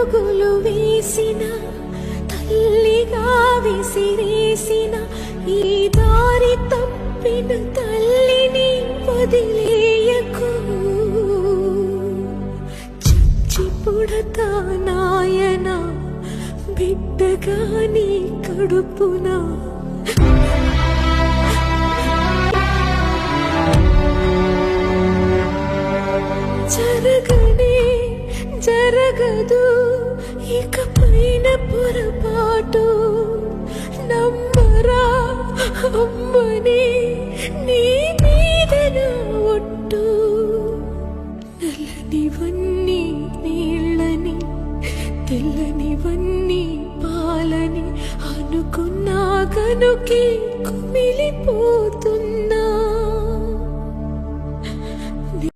అడుగులు వేసిన తల్లిగా విసిరేసిన ఈ దారి తప్పిన తల్లిని వదిలేయకు. చచ్చి పుడతా నాయన బిడ్డగా నీ కడుపునా. జరగనే జరగదు. ఇకపైన పొరపాటు నమ్మరా అమ్మని నీ మీదన ఒట్టు. నల్లనివన్నీ నీళ్ళని తెల్లనివన్నీ పాలని అనుకున్నా కనుకి కుమిలిపోతుంది.